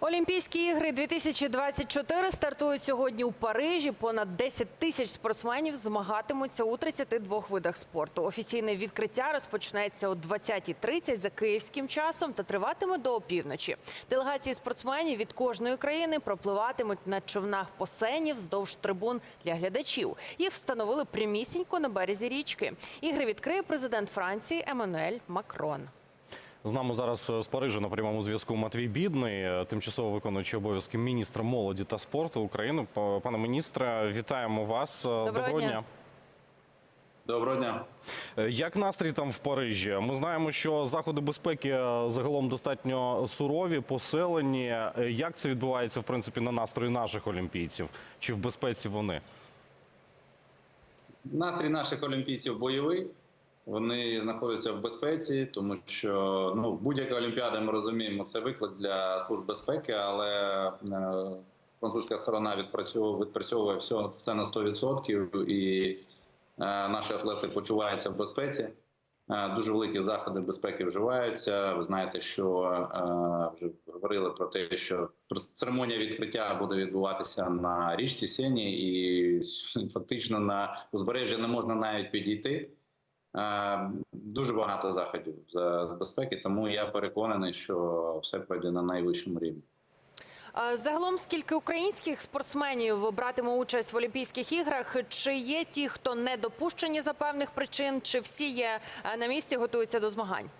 Олімпійські ігри 2024 стартують сьогодні у Парижі. Понад 10 тисяч спортсменів змагатимуться у 32 видах спорту. Офіційне відкриття розпочнеться о 20.30 за київським часом та триватиме до опівночі. Делегації спортсменів від кожної країни пропливатимуть на човнах по сені вздовж трибун для глядачів. Їх встановили прямісінько на березі річки. Ігри відкриє президент Франції Еммануель Макрон. З нами зараз е, з Парижа на прямому зв'язку Матвій Бідний, е, тимчасово виконуючий обов'язки міністра молоді та спорту України. Пане міністре, вітаємо вас. Е, Доброго дня. Доброго дня. Як настрій там в Парижі? Ми знаємо, що заходи безпеки загалом достатньо сурові, поселені. Як це відбувається в принципі на настрої наших олімпійців? Чи в безпеці вони? Настрій наших олімпійців бойовий. Вони знаходяться в безпеці, тому що ну будь-яка олімпіада, ми розуміємо, це виклик для служб безпеки, але е, французька сторона відпрацьовує, відпрацьовує все, все на 100% і е, наші атлети почуваються в безпеці. Е, Дуже великі заходи безпеки вживаються. Ви знаєте, що е, вже говорили про те, що церемонія відкриття буде відбуватися на річці Сені, і фактично на узбережжя не можна навіть підійти. Е, Дуже багато заходів з безпеки, тому я переконаний, що все пройде на найвищому рівні. Загалом, скільки українських спортсменів братиме участь в Олімпійських іграх? Чи є ті, хто не допущені за певних причин, чи всі є е, на місці, готуються до змагань?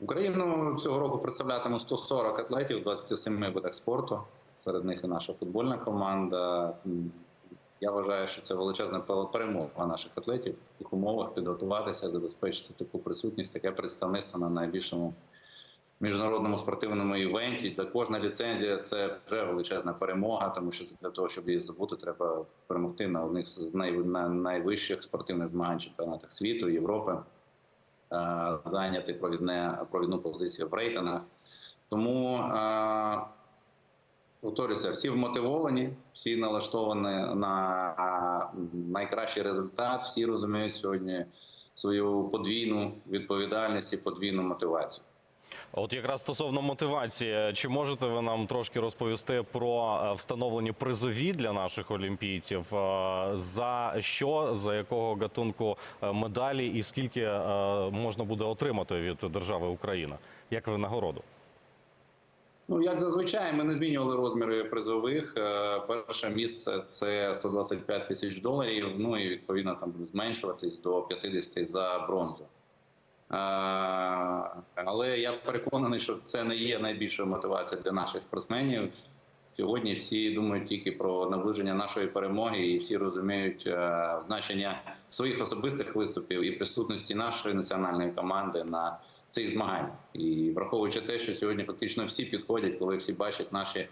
Україну цього року представлятиме 140 атлетів в 27 видах спорту. Серед них і наша футбольна команда. Я вважаю, що це величезна перемога наших атлетів в таких умовах підготуватися, забезпечити таку присутність, таке представництво на найбільшому міжнародному спортивному івенті. Та кожна ліцензія це вже величезна перемога, тому що для того, щоб її здобути, треба перемогти на одних з най, на найвищих спортивних змагань чемпіонатах світу, Європи, зайняти провідне провідну позицію в рейтингах. Тому повторюся, всі вмотивовані, всі налаштовані на найкращий результат. Всі розуміють сьогодні свою подвійну відповідальність і подвійну мотивацію. От якраз стосовно мотивації, чи можете ви нам трошки розповісти про е, встановлені призові для наших олімпійців? Е, За що, за якого гатунку е, медалі і скільки можна буде отримати від держави Україна? Як винагороду? Ну, як зазвичай, ми не змінювали розміри призових. Е, Перше місце це 125 тисяч доларів. Ну і відповідно там буде зменшуватись до 50 за бронзу. Е, Але я переконаний, що це не є найбільшою мотивацією для наших спортсменів. Сьогодні всі думають тільки про наближення нашої перемоги, і всі розуміють е, значення своїх особистих виступів і присутності нашої національної команди на цих змаганнях. І враховуючи те, що сьогодні фактично всі підходять, коли всі бачать наші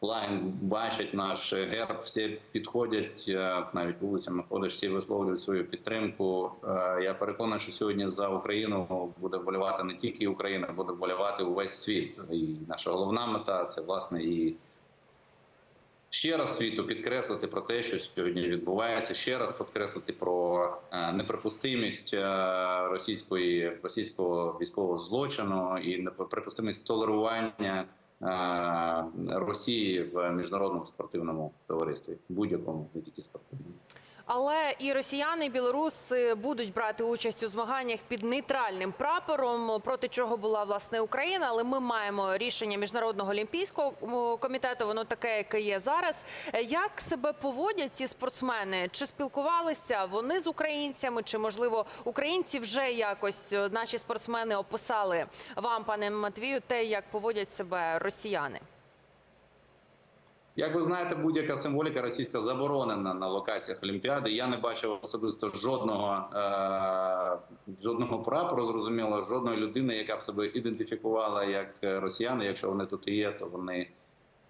лайн, бачать наш герб, всі підходять е, навіть вулицями ходиш, всі висловлюють свою підтримку. Е, Я переконаний, що сьогодні за Україну буде вболівати не тільки Україна, буде вболівати увесь світ. І наша головна мета це власне і. Ще раз світу підкреслити про те, що сьогодні відбувається, ще раз підкреслити про е, неприпустимість е, російської російського військового злочину і неприпустимість толерування е, Росії в міжнародному спортивному товаристві, будь-якому не тільки спортивному. Але і росіяни, і білоруси будуть брати участь у змаганнях під нейтральним прапором, проти чого була власне Україна. Але ми маємо рішення міжнародного олімпійського комітету. Воно таке, яке є зараз. Як себе поводять ці спортсмени? Чи спілкувалися вони з українцями? Чи можливо українці вже якось е, наші спортсмени описали вам, пане Матвію, те, як поводять себе росіяни? Як ви знаєте, будь-яка символіка російська заборонена на локаціях Олімпіади. Я не бачив особисто жодного е- жодного прапору, зрозуміло, жодної людини, яка б себе ідентифікувала як росіяни. Якщо вони тут є, то вони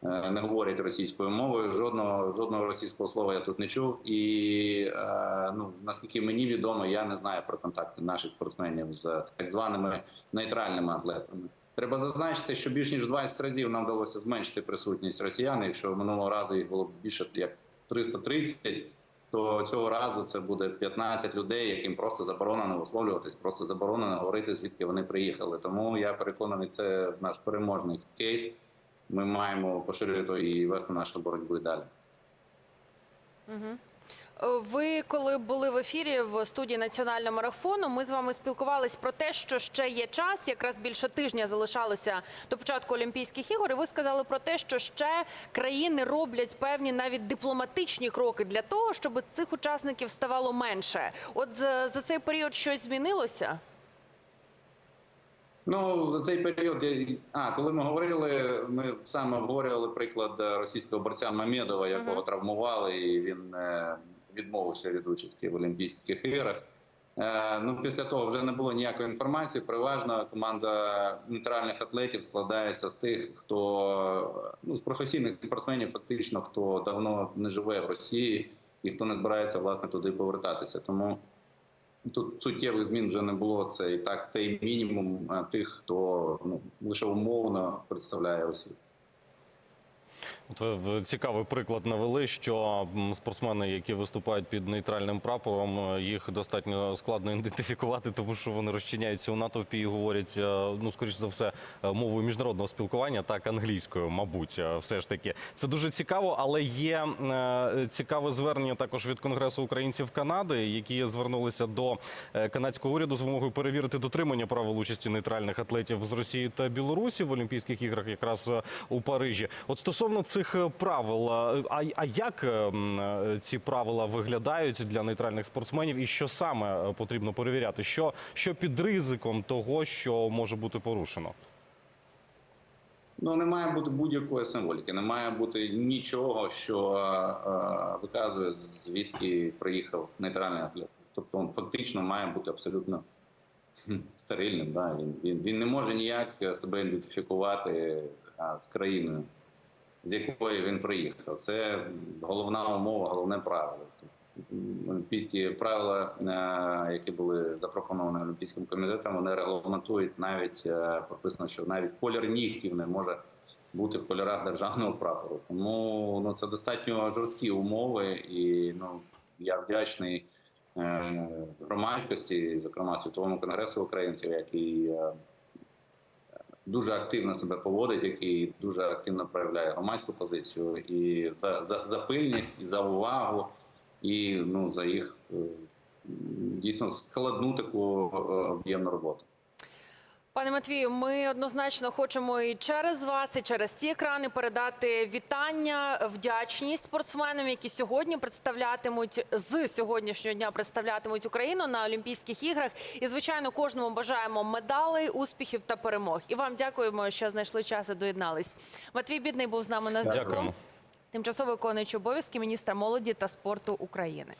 е, не говорять російською мовою. Жодного жодного російського слова я тут не чув. І е- ну наскільки мені відомо, я не знаю про контакти наших спортсменів з так званими нейтральними атлетами. Треба зазначити, що більш ніж 20 разів нам вдалося зменшити присутність росіян. Якщо минулого разу їх було більше як 330, то цього разу це буде 15 людей, яким просто заборонено висловлюватись, просто заборонено говорити, звідки вони приїхали. Тому я переконаний, це наш переможний кейс. Ми маємо поширювати і вести нашу боротьбу і далі. Е, Ви, коли були в ефірі в студії національного марафону, ми з вами спілкувались про те, що ще є час, якраз більше тижня залишалося до початку Олімпійських ігор. І ви сказали про те, що ще країни роблять певні навіть дипломатичні кроки для того, щоб цих учасників ставало менше. От за, за цей період щось змінилося? Ну за цей період я- а коли ми говорили, ми саме обговорювали приклад е, російського борця Мамедова, якого Мгм. травмували, і він е, відмовився від участі в Олімпійських іграх. Е, Ну після того вже не було ніякої інформації. Переважно команда нейтральних атлетів складається з тих, хто ну з професійних спортсменів, фактично хто давно не живе в Росії і хто не збирається власне туди повертатися. Тому Тут суттєвих змін вже не було. Це і так той мінімум е, тих, хто ну лише умовно представляє Росію. От ви цікавий приклад навели, що спортсмени, які виступають під нейтральним прапором, е, їх достатньо складно ідентифікувати, тому що вони розчиняються у натовпі і говорять, е, ну скоріш за все, е, мовою міжнародного спілкування, так англійською, мабуть, все ж таки. Це дуже цікаво, але є цікаве звернення також від Конгресу українців Канади, які звернулися до канадського уряду з вимогою перевірити дотримання правил участі нейтральних атлетів з Росії та Білорусі в Олімпійських іграх, якраз у Парижі. От стосовно цих е, правил, е, а, а як е, ці правила виглядають для нейтральних спортсменів, і що саме потрібно перевіряти? Що, що під ризиком того, що може бути порушено? Ну не має бути будь-якої символіки, не має бути нічого, що е, виказує звідки приїхав нейтральний атлет. Тобто він фактично має бути абсолютно стерильним. Да? Він, він, він не може ніяк себе ідентифікувати з країною, з якої він приїхав. Це головна умова, головне правило. Олімпійські правила, е, які були запропоновані Олімпійським комітетом, вони регламентують навіть е, прописано, що навіть колір нігтів не може бути в кольорах державного прапору. Тому ну це достатньо жорсткі умови, і ну я вдячний е, громадськості, зокрема світовому конгресу українців, який дуже активно себе поводить, який дуже активно проявляє громадську позицію і за, за, за пильність, і за увагу, і ну за їх е, дійсно складну таку е, об'ємну роботу. Пане Матвію, ми однозначно хочемо і через вас, і через ці екрани передати вітання, вдячність спортсменам, які сьогодні представлятимуть з сьогоднішнього дня представлятимуть Україну на Олімпійських іграх. І звичайно, кожному бажаємо медалей, успіхів та перемог. І вам дякуємо, що знайшли час і доєднались. Матвій Бідний був з нами на зв'язку. Дякуємо. Тимчасово виконуючий обов'язки міністра молоді та спорту України.